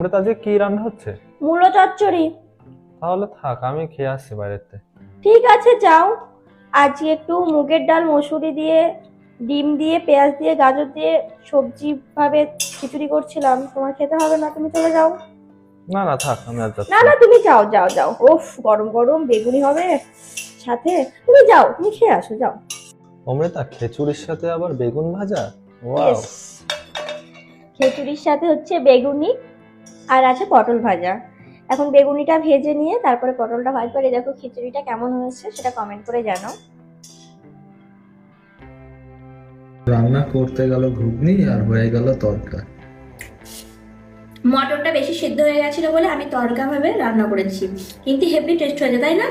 ওটা আজকে কি রান্না হচ্ছে? মূলো চচ্চড়ি। তাহলে থাক আমি খেয়ে আসছি বাইরেতে। ঠিক আছে যাও। আজকে একটু মুগের ডাল মসুরি দিয়ে ডিম দিয়ে পেঁয়াজ দিয়ে গাজর দিয়ে সবজি ভাবে খিচুড়ি করছিলাম। তোমার খেতে হবে না তুমি চলে যাও। না না থাক আমি আর যাচ্ছি না না তুমি যাও যাও যাও। ওফ গরম গরম বেগুনি হবে। সাথে তুমি যাও তুমি খেয়ে আসো যাও। অমৃতা খিচুড়ির সাথে আবার বেগুন ভাজা? ওয়াও। Yes. খিচুড়ির সাথে হচ্ছে বেগুনি আর আছে পটল ভাজা। এখন বেগুনিটা ভেজে নিয়ে তারপরে পটলটা ভাজ করে দেখো খিচুড়িটা কেমন হয়েছে সেটা কমেন্ট করে জানাও। রান্না করতে গেল ঘুগনি আর হয়ে গেল তরকা। মটনটা বেশি সিদ্ধ হয়ে গেছিল বলে আমি তরকা ভাবে রান্না করেছি। কিন্তু হেভি টেস্ট হয়েছে তাই না?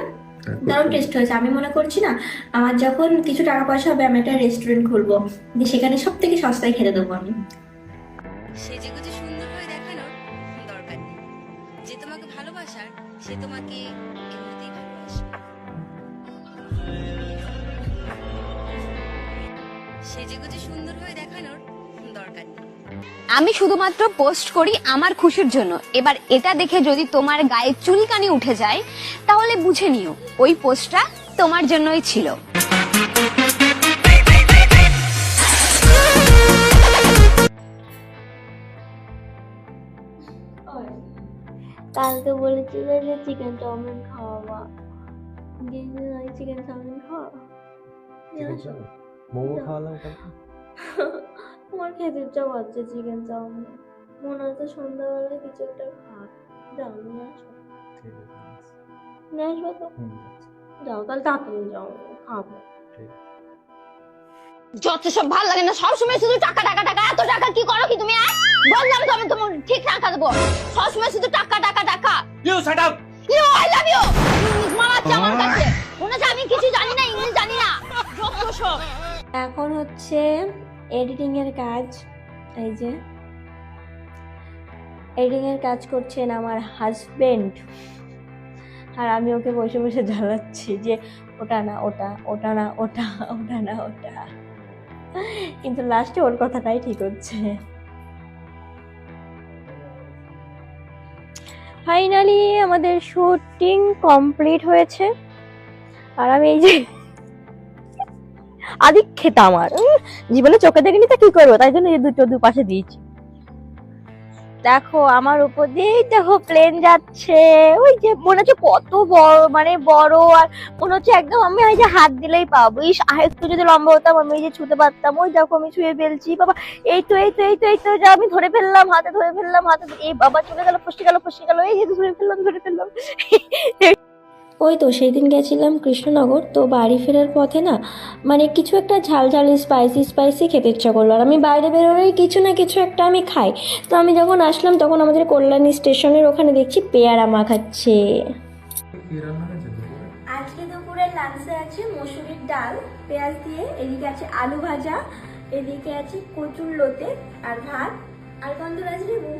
দারুণ টেস্ট হয়েছে। আমি মনে করছি না আমার যখন কিছু টাকা পয়সা হবে আমি একটা রেস্টুরেন্ট খুলবো। যে সেখানে সব থেকে সস্তায় খেতে দেবো আমি। যে তোমাকে ভালোবাসার, সে তোমাকে এমনিতেই ভালোবাসবে সেজেগুজে সুন্দর হয়ে দেখানোর দরকার নেই। আমি শুধুমাত্র পোস্ট করি আমার খুশির জন্য। এবার এটা দেখে যদি তোমার গায়ে চুলকানি উঠে যায়, তাহলে বুঝে নিও, ওই পোস্টটা তোমার জন্যই ছিল। কালকে বলেছিল যে চিকেন চাউমিন খাওয়াবা। চিকেন চাউমিন খাওয়া মোমো খাওয়ালাম? আমার খেতে ইচ্ছা করছে চিকেন চাউমিন। মনে হচ্ছে সন্ধ্যাবেলায় কিছু একটা খাওয়া যাও নিয়ে আসো ঠিক। নিয়ে আসব তো? যাও তাহলে তাড়াতাড়ি যাও খাব। যত সব ভালো লাগে না সবসময় শুধু টাকা টাকা টাকা। এত টাকা কি করো কি তুমি? বললাম তো আমি তোমার ঠিক টাকা দেবো। সবসময় শুধু টাকা টাকা টাকা। You shut up! You I love you English মারাচ্ছে আমার কাছে। মনে হচ্ছে আমি কিছু জানি না ইংলিশ জানি না। যত সব। এখন হচ্ছে এডিটিং এর কাজ। এই যে। এডিটিং এর কাজ করছেন আমার হাজবেন্ড আর আমি ওকে বসে বসে জ্বালাচ্ছি যে ওটা না ওটা ওটা না ওটা ওটা না ওটা। কিন্তু লাস্টে ওর কথাটাই ঠিক হচ্ছে। ফাইনালি আমাদের শুটিং কমপ্লিট হয়েছে। আর আমি এই যে আদিক খেতাম আর জীবনে চোখে দেখিনি তা কি করব? তাই জন্য এই দুটো দুপাশে দিয়েছি। দেখো, আমার উপর দিয়েই দেখো প্লেন যাচ্ছে। ওই যে মনে হচ্ছে কত বড় মানে বড় আর মনে হচ্ছে একদম আমি ওই যে হাত দিলেই পাবো। ইস, আর একটু যদি লম্বা হতাম, আমি যে ছুতে পারতাম। ওই দেখো, আমি ছুঁয়ে ফেলছি। বাবা, এই তো এই তো এই তো এই তো আমি ধরে ফেললাম, হাতে ধরে ফেললাম, হাতে এই বাবা চলে গেল ফসে গেল ফসে গেল। এই যে ধরে ফেললাম ধরে ফেললাম। ওই তো সেই দিন গেছিলাম কৃষ্ণনগর, তো বাড়ি ফেরার পথে না মানে কিছু একটা ঝাল ঝাল স্পাইসি স্পাইসি খেতে ইচ্ছা করল। আর আমি বাইরে বেরোলেই কিছু না কিছু একটা আমি খাই। তো আমি যখন আসলাম, তখন আমাদের কল্যাণী স্টেশনের ওখানে দেখছি পেয়ারা মাখাচ্ছে? আজকে দুপুরের লাঞ্চে আছে মসুরির ডাল, পেঁয়াজ দিয়ে, এদিকে আছে আলু ভাজা, এদিকে আছে কচুর লোতে আর ভাত। আর লেবু।